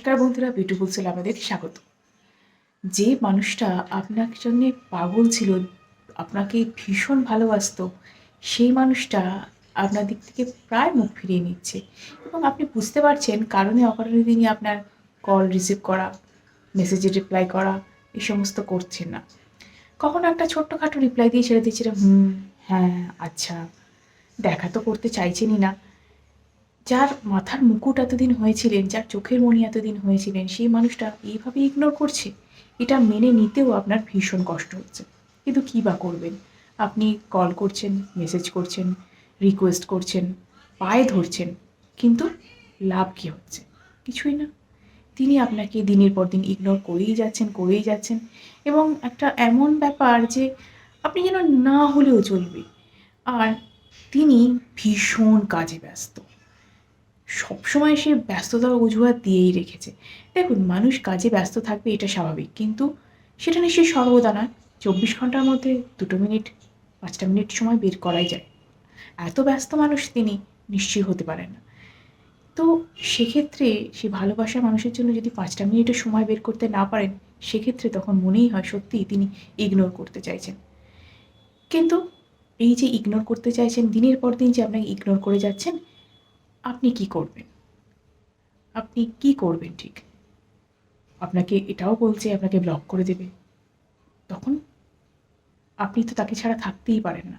নমস্কার বন্ধুরা beautiful sell আপনাদের স্বাগত। যে মানুষটা আপনার জন্য পাগল ছিল, আপনাকে ভীষণ ভালোবাসতো, সেই মানুষটা আপনার দিক থেকে প্রায় মুখ ফিরিয়ে নিচ্ছে এবং আপনি বুঝতে পারছেন কারণে অকারণে তিনি আপনার কল রিসিভ করা মেসেজে রিপ্লাই করা এই সমস্ত করছেন না। কখনো একটা ছোট্টখাটো রিপ্লাই দিয়ে ছেড়ে দিয়েছিলাম, হুম হ্যাঁ আচ্ছা দেখা তো করতে চাইছেনই না। যার মাথার মুকুট এতদিন হয়েছিলেন, যার চোখের মণি এতদিন হয়েছিলেন, সেই মানুষটা এইভাবে ইগনোর করছে? এটা মেনে নিতেও আপনার ভীষণ কষ্ট হচ্ছে। কিন্তু কী বা করবেন? আপনি কল করছেন মেসেজ করছেন রিকোয়েস্ট করছেন, পায়ে ধরছেন, কিন্তু লাভ কী হচ্ছে? কিছুই না। তিনি আপনাকে দিনের পর দিন ইগনোর করেই যাচ্ছেন করেই যাচ্ছেন এবং একটা এমন ব্যাপার যে আপনি যেন না হলেও চলবে। আর তিনি ভীষণ কাজে ব্যস্ত। সবসময় সে ব্যস্ততার অজুহাত দিয়েই রেখেছে। দেখুন, মানুষ কাজে ব্যস্ত থাকবে এটা স্বাভাবিক, কিন্তু সেটা নিশ্চয়ই সর্বদা নয়। চব্বিশ ঘণ্টার মধ্যে দুটো মিনিট, পাঁচটা মিনিট সময় বের করাই যায়। এত ব্যস্ত মানুষ তিনি নিশ্চয়ই হতে পারেন না। তো সেক্ষেত্রে সে ভালোবাসার মানুষের জন্য যদি পাঁচটা মিনিটের সময় বের করতে না পারেন, সেক্ষেত্রে তখন মনেই হয় সত্যিই তিনি ইগনোর করতে চাইছেন। কিন্তু এই যে ইগনোর করতে চাইছেন, দিনের পর দিন যে আপনাকে ইগনোর করে যাচ্ছেন আপনি কি করবেন? আপনি কি করবেন ঠিক? আপনাকে এটাও বলছে, আপনাকে ব্লক করে দেবে। তখন আপনি তো তাকে ছাড়া থাকতেই পারেন না।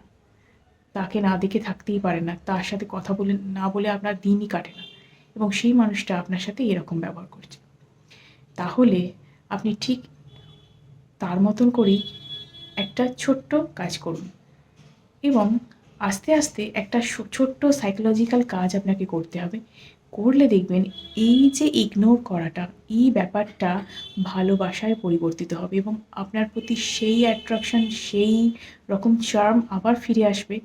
তাকে না দেখে থাকতেই পারেন না। তার সাথে কথা বলে, না বলে আপনার দিনই কাটে না। এবং সেই মানুষটা আপনার সাথে এরকম ব্যবহার করছে। তাহলে আপনি ঠিক তার মতন করেই একটা ছোট্ট কাজ করুন। এবং আস্তে আস্তে একটা ছোট্ট সাইকোলজিক্যাল কাজ আপনাকে করতে হবে। করলে দেখবেন এই যে ইগনোর করাটা, এই ব্যাপারটা ভালোবাসায় পরিবর্তিত হবে এবং আপনার প্রতি সেই অ্যাট্রাকশন সেই রকম চার্ম আবার ফিরে আসবে।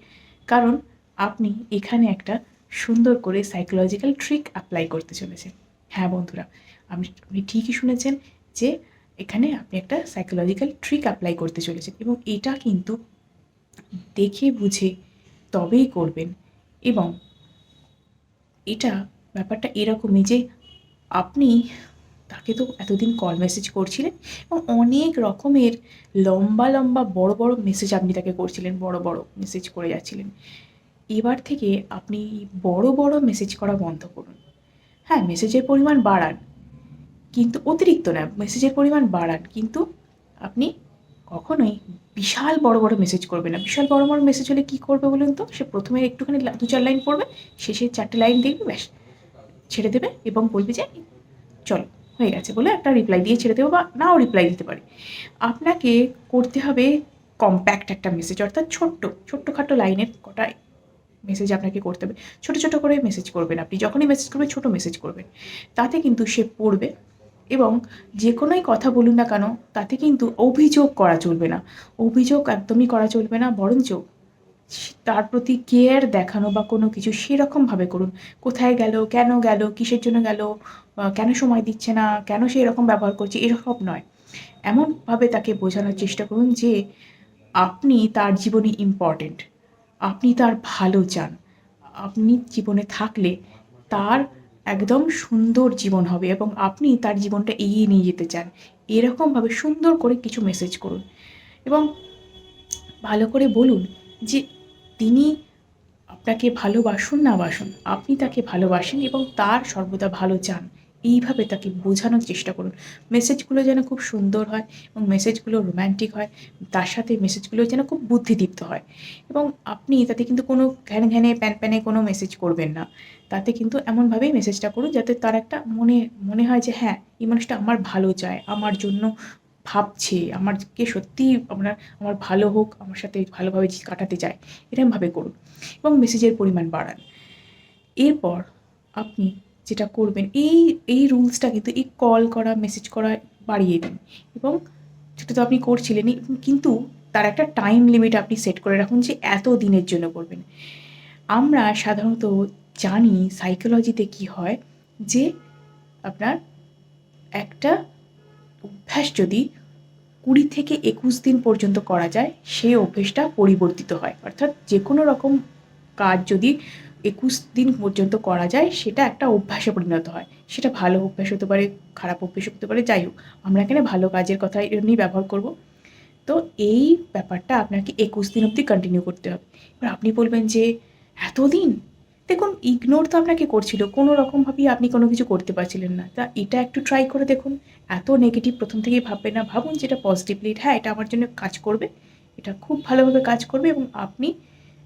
কারণ আপনি এখানে একটা সুন্দর করে সাইকোলজিক্যাল ট্রিক অ্যাপ্লাই করতে চলেছেন। হ্যাঁ বন্ধুরা আপনি আপনি ঠিকই শুনেছেন যে এখানে আপনি একটা সাইকোলজিক্যাল ট্রিক অ্যাপ্লাই করতে চলেছেন এবং এটা কিন্তু দেখে বুঝে তবেই করবেন। এবং এটা ব্যাপারটা এরকমই যে আপনি তাকে তো এতদিন কল মেসেজ করছিলেন এবং অনেক রকমের লম্বা লম্বা, বড় বড় মেসেজ আপনি তাকে করছিলেন, বড় বড় মেসেজ করে যাচ্ছিলেন। এবার থেকে আপনি বড় বড় মেসেজ করা বন্ধ করুন। হ্যাঁ মেসেজের পরিমাণ বাড়ান, কিন্তু অতিরিক্ত না মেসেজের পরিমাণ বাড়ান, কিন্তু আপনি কখনোই বিশাল বড় বড় মেসেজ করবে না। বিশাল বড় বড় মেসেজ হলে কী করবে বলুন তো? সে প্রথমে একটুখানি দু চার লাইন পড়বে, শেষে চারটে লাইন দেখবে, ব্যাস, ছেড়ে দেবে এবং বলবে যে, চলো, হয়ে গেছে। বলে একটা রিপ্লাই দিয়ে ছেড়ে দেবো বা নাও রিপ্লাই দিতে পারে। আপনাকে করতে হবে কম্প্যাক্ট একটা মেসেজ অর্থাৎ ছোট্ট, ছোট্টখাটো লাইনের কটা মেসেজ আপনাকে করতে হবে। ছোটো ছোটো করে মেসেজ করবেন আপনি, যখনই মেসেজ করবেন, ছোটো মেসেজ করবেন। তাতে কিন্তু সে পড়বে। এবং যে কোনোই কথা বলুন না কেন, তাতে কিন্তু অভিযোগ করা চলবে না। অভিযোগ একদমই করা চলবে না, বরঞ্চ তার প্রতি কেয়ার দেখানো বা কোনো কিছু সেরকমভাবে করুন। কোথায় গেল, কেন গেল, কিসের জন্য গেল কেন সময় দিচ্ছে না, কেন সে এরকম ব্যবহার করছে এরকম নয়। এমনভাবে তাকে বোঝানোর চেষ্টা করুন যে আপনি তার জীবনে ইম্পর্টেন্ট আপনি তার ভালো চান। আপনি জীবনে থাকলে তার একদম সুন্দর জীবন হবে এবং আপনি তার জীবনটা এগিয়ে নিয়ে যেতে চান। এরকমভাবে সুন্দর করে কিছু মেসেজ করুন। এবং ভালো করে বলুন যে তিনি আপনাকে ভালোবাসুন না বাসুন, আপনি তাকে ভালোবাসেন এবং তার সর্বদা ভালো চান। এইভাবে তাকে বোঝানোর চেষ্টা করুন। মেসেজগুলো যেন খুব সুন্দর হয় এবং মেসেজগুলো রোম্যান্টিক হয়, তার সাথে মেসেজগুলো যেন খুব বুদ্ধিদীপ্ত হয়। এবং আপনি তাতে কিন্তু কোনো ঘ্যান ঘ্যানে, প্যান প্যানে কোনো মেসেজ করবেন না। তাতে কিন্তু এমনভাবেই মেসেজটা করুন যাতে তার একটা মনে মনে হয় যে হ্যাঁ এই মানুষটা আমার ভালো চায়, আমার জন্য ভাবছে, আমারকে সত্যিই আপনার আমার ভালো হোক, আমার সাথে ভালোভাবে কাটাতে চায়। এরকমভাবে করুন এবং মেসেজের পরিমাণ বাড়ান। এরপর আপনি যেটা করবেন, এই এই রুলসটা কিন্তু এই কল করা মেসেজ করা বাড়িয়ে দিন। এবং সেটা তো আপনি করছিলেনই, কিন্তু তার একটা টাইম লিমিট আপনি সেট করে রাখুন যে এত দিনের জন্য করবেন। আমরা সাধারণত জানি সাইকোলজিতে কি হয় যে আপনার একটা অভ্যাস যদি কুড়ি থেকে একুশ দিন পর্যন্ত করা যায় সেই অভ্যেসটা পরিবর্তিত হয়। অর্থাৎ যে কোনো রকম কাজ যদি একুশ দিন পর্যন্ত করা যায়, সেটা একটা অভ্যাসে পরিণত হয়। সেটা ভালো অভ্যাস হতে পারে, খারাপ অভ্যাস হতে পারে, যাই হোক, আমরা এখানে ভালো কাজের কথা নিয়ে ব্যবহার করব। তো এই ব্যাপারটা আপনাকে একুশ দিন অবধি কন্টিনিউ করতে হবে। এবার আপনি বলবেন যে, এতদিন? দেখুন ইগনোর তো আপনাকে করছিল, কোনো রকমভাবেই আপনি কোনো কিছু করতে পারছিলেন না। তা এটা একটু ট্রাই করে দেখুন, এত নেগেটিভ প্রথম থেকেই ভাববেন না, ভাবুন যেটা পজিটিভলি হ্যাঁ এটা আমার জন্য কাজ করবে, এটা খুব ভালোভাবে কাজ করবে এবং আপনি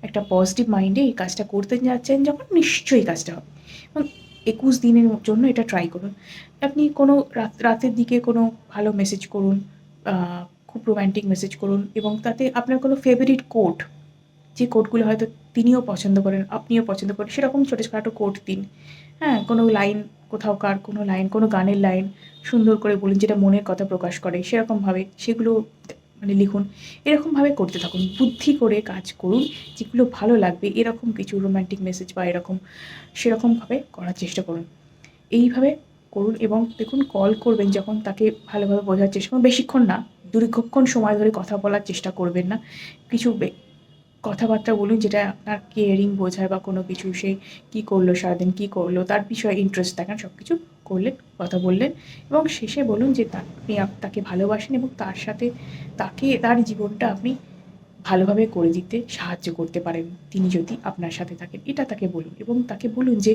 একটা পজিটিভ মাইন্ডে এই কাজটা করতে যাচ্ছেন যখন নিশ্চয়ই কাজটা হবে। এবং একুশ দিনের জন্য এটা ট্রাই করুন। আপনি কোনো রাত, রাতের দিকে কোনো ভালো মেসেজ করুন খুব রোম্যান্টিক মেসেজ করুন এবং তাতে আপনার কোনো ফেভারিট কোড যে কোডগুলো হয়তো তিনিও পছন্দ করেন, আপনিও পছন্দ করেন, সেরকম ছোটোখাটো কোট দিন। হ্যাঁ কোনো লাইন কোথাও কার, কোনো লাইন কোনো গানের লাইন সুন্দর করে বলুন যেটা মনের কথা প্রকাশ করে, সেরকমভাবে সেগুলো মানে লিখুন। এরকমভাবে করতে থাকুন। বুদ্ধি করে কাজ করুন, যেগুলো ভালো লাগবে, এরকম কিছু রোম্যান্টিক মেসেজ বা এরকম, সেরকমভাবে করার চেষ্টা করুন। এইভাবে করুন এবং দেখুন কল করবেন যখন তাকে ভালোভাবে বোঝার চেষ্টা করুন। বেশিক্ষণ না, দীর্ঘক্ষণ সময় ধরে কথা বলার চেষ্টা করবেন না। কিছু কথাবার্তা বলুন, যেটা আপনার কেয়ারিং বোঝায় বা কোনো কিছু, সে কী করল সারাদিন, কী করল, তার বিষয়ে ইন্টারেস্ট দেখান সব কিছু করলেন, কথা বললেন এবং শেষে বলুন যে আপনি তাকে ভালোবাসেন এবং তার সাথে তাকে, তার জীবনটা আপনি ভালোভাবে করে দিতে সাহায্য করতে পারেন। তিনি যদি আপনার সাথে থাকেন, এটা তাকে বলুন এবং তাকে বলুন যে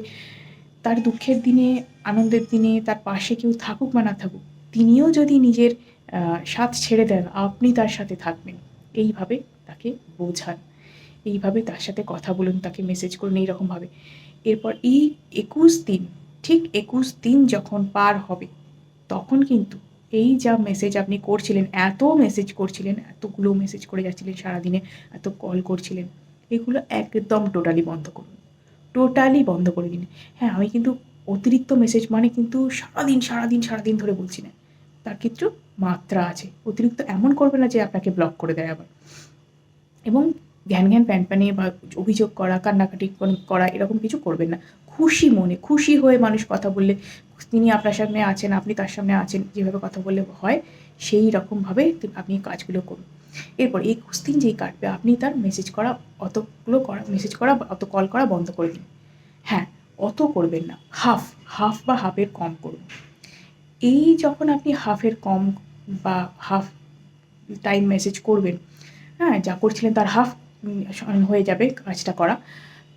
তার দুঃখের দিনে, আনন্দের দিনে, তার পাশে কেউ থাকুক বা না থাকুক, তিনিও যদি নিজের সাথ ছেড়ে দেন, আপনি তার সাথে থাকবেন। এইভাবে তাকে বোঝান। এইভাবে তার সাথে কথা বলুন, তাকে মেসেজ করুন এইরকমভাবে এরপর এই একুশ দিন, ঠিক একুশ দিন যখন পার হবে, তখন কিন্তু এই যা মেসেজ আপনি করছিলেন, এত মেসেজ করছিলেন, এতগুলো মেসেজ করে যাচ্ছিলেন সারাদিনে, এত কল করছিলেন, এগুলো একদম টোটালি বন্ধ করুন। টোটালি বন্ধ করে দিন। হ্যাঁ আমি কিন্তু অতিরিক্ত মেসেজ মানে কিন্তু সারাদিন সারাদিন সারাদিন ধরে বলছি না। তার কিছু মাত্রা আছে। অতিরিক্ত এমন করবে না যে আপনাকে ব্লক করে দেয় আবার। এবং জ্ঞান জ্ঞান প্যান প্যানে বা অভিযোগ করা, কান্নাকাটি করা এরকম কিছু করবেন না। খুশি মনে, খুশি হয়ে মানুষ কথা বললে, তিনি আপনার সামনে আছেন, আপনি তার সামনে আছেন, যেভাবে কথা বললে হয়, সেই রকমভাবে আপনি কাজগুলো করুন। এরপর এই দিন যেই কাটবে, আপনি তার মেসেজ করা, অতগুলো করা মেসেজ করা অত কল করা বন্ধ করে দিন। হ্যাঁ অত করবেন না। হাফ হাফ বা হাফের কম করুন। এই যখন আপনি হাফের কম বা হাফ টাইম মেসেজ করবেন হ্যাঁ যা করছিলেন তার হাফ হয়ে যাবে কাজটা করা।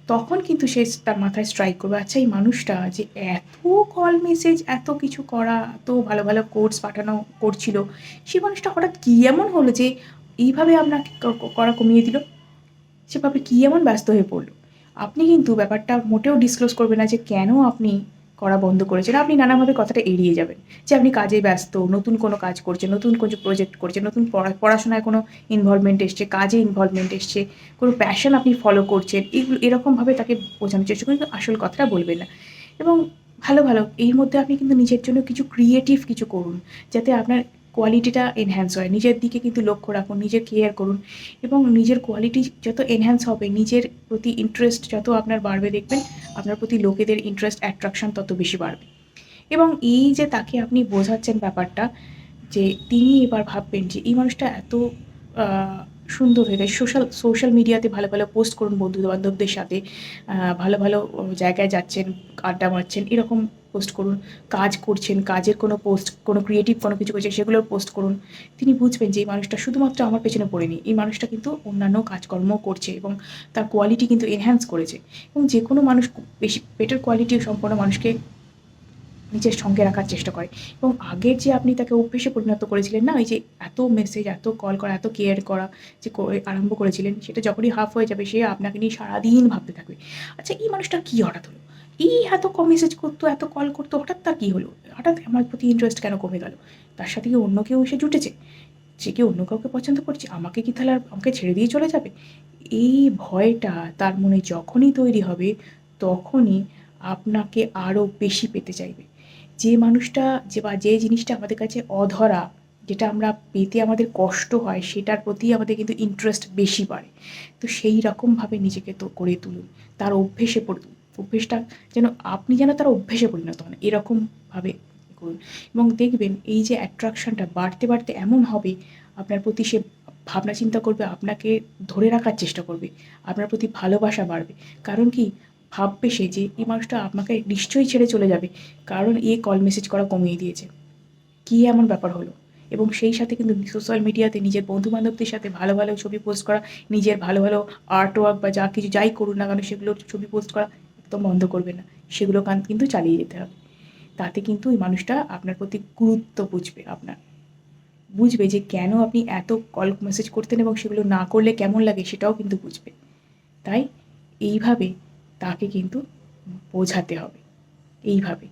তখন কিন্তু সে তার মাথায় স্ট্রাইক করবে আচ্ছা এই মানুষটা যে এত কল মেসেজ এত কিছু করা, এত ভালো ভালো কোর্স পাঠানো করছিল, সে মানুষটা হঠাৎ কী এমন হলো যে এইভাবে আপনাকে করা কমিয়ে দিল? সেভাবে কী এমন ব্যস্ত হয়ে পড়ল? আপনি কিন্তু ব্যাপারটা মোটেও ডিসক্লোজ করবেন না যে কেন আপনি করা বন্ধ করেছেন, আপনি নানাভাবে কথাটা এড়িয়ে যাবেন যে আপনি কাজে ব্যস্ত, নতুন কোনো কাজ করছেন, নতুন কোনো প্রজেক্ট করছেন, নতুন পড়া, পড়াশোনায় কোনো ইনভলভমেন্ট এসছে, কাজে ইনভলভমেন্ট এসছে, কোনো প্যাশন আপনি ফলো করছেন এইগুলো এরকমভাবে তাকে বোঝানোর চেষ্টা করুন আসল কথাটা বলবেন না। এবং ভালো ভালো, এর মধ্যে আপনি কিন্তু নিজের জন্য কিছু ক্রিয়েটিভ কিছু করুন, যাতে আপনার কোয়ালিটিটা এনহ্যান্স হয়। নিজের দিকে কিন্তু লক্ষ্য রাখুন নিজের কেয়ার করুন এবং নিজের কোয়ালিটি যত এনহ্যান্স হবে, নিজের প্রতি ইন্টারেস্ট যত আপনার বাড়বে দেখবেন, আপনার প্রতি লোকেদের ইন্টারেস্ট অ্যাট্রাকশন তত বেশি বাড়বে। এবং এই যে তাকে আপনি বোঝাচ্ছেন ব্যাপারটা, যে তিনি এবার ভাববেন যে এই মানুষটা এত সুন্দর হয়ে গেছে। সোশ্যাল সোশ্যাল মিডিয়াতে ভালো ভালো পোস্ট করুন বন্ধু বান্ধবদের সাথে ভালো ভালো জায়গায় যাচ্ছেন, আড্ডা মারছেন, এরকম পোস্ট করুন, কাজ করছেন, কাজের কোনো পোস্ট কোনো ক্রিয়েটিভ কোনো কিছু করছে সেগুলোর পোস্ট করুন। তিনি বুঝবেন যে এই মানুষটা শুধুমাত্র আমার পেছনে পড়েনি, এই মানুষটা কিন্তু অন্যান্য কাজকর্ম করছে এবং তার কোয়ালিটি কিন্তু এনহ্যান্স করেছে। এবং যে কোনো মানুষ বেশি বেটার কোয়ালিটি সম্পন্ন মানুষকে নিজের সঙ্গে রাখার চেষ্টা করে। এবং আগের যে আপনি তাকে অভ্যেসে পরিণত করেছিলেন না, ওই যে এত মেসেজ এত কল করা, এত কেয়ার করা যে আরম্ভ করেছিলেন, সেটা যখনই হাফ হয়ে যাবে, সে আপনাকে নিয়ে সারাদিন ভাবতে থাকবে। আচ্ছা এই মানুষটার কী হঠাৎ হলো? এই এত কম মেসেজ করতো, এত কল করতো, হঠাৎ তার কী হলো? হঠাৎ আমার প্রতি ইন্টারেস্ট কেন কমে গেল? তার সাথে কি অন্য কেউ এসে জুটেছে? সে কি অন্য কাউকে পছন্দ করছে? আমাকে কি তাহলে আর আমাকে ছেড়ে দিয়ে চলে যাবে? এই ভয়টা তার মনে যখনই তৈরি হবে, তখনই আপনাকে আরও বেশি পেতে চাইবে। যে মানুষটা, যে বা যে জিনিসটা আমাদের কাছে অধরা, যেটা আমরা পেতে আমাদের কষ্ট হয়, সেটার প্রতি আমাদের কিন্তু ইন্টারেস্ট বেশি বাড়ে। তো সেই রকমভাবে নিজেকে তো করে তুলুন। তার অভ্যেসে পড়ুন। অভ্যেসটা যেন আপনি যেন তার অভ্যেসে পরিণত হন, এরকমভাবে করুন। এবং দেখবেন এই যে অ্যাট্রাকশনটা বাড়তে বাড়তে এমন হবে, আপনার প্রতি সে ভাবনা চিন্তা করবে, আপনাকে ধরে রাখার চেষ্টা করবে, আপনার প্রতি ভালোবাসা বাড়বে। কারণ কি? ভাববে সে যে এই মানুষটা আপনাকে নিশ্চয়ই ছেড়ে চলে যাবে, কারণ এ কল মেসেজ করা কমিয়ে দিয়েছে। কী এমন ব্যাপার হলো? এবং সেই সাথে কিন্তু সোশ্যাল মিডিয়াতে নিজের বন্ধু বান্ধবদের সাথে ভালো ভালো ছবি পোস্ট করা, নিজের ভালো ভালো আর্ট ওয়ার্ক বা যা কিছু যাই করুন না কেন, সেগুলোর ছবি পোস্ট করা একদম বন্ধ করবে না। সেগুলো কান কিন্তু চালিয়ে যেতে হবে। তাতে কিন্তু ওই মানুষটা আপনার প্রতি গুরুত্ব বুঝবে আপনার। বুঝবে যে কেন আপনি এত কল মেসেজ করতেন এবং সেগুলো না করলে কেমন লাগে সেটাও কিন্তু বুঝবে। তাই এইভাবে তাকে কিন্তু বোঝাতে হবে। এইভাবে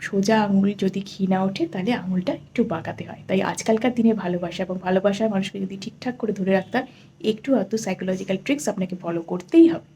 সোজা আঙুল যদি ঘি না ওঠে তাহলে আঙুলটা একটু বাঁকাতে হয়। তাই আজকালকার দিনে ভালোবাসা এবং ভালোবাসার মানুষকে যদি ঠিকঠাক করে ধরে রাখতে হয়, একটু হয়তো সাইকোলজিক্যাল ট্রিক্স আপনাকে ফলো করতেই হবে।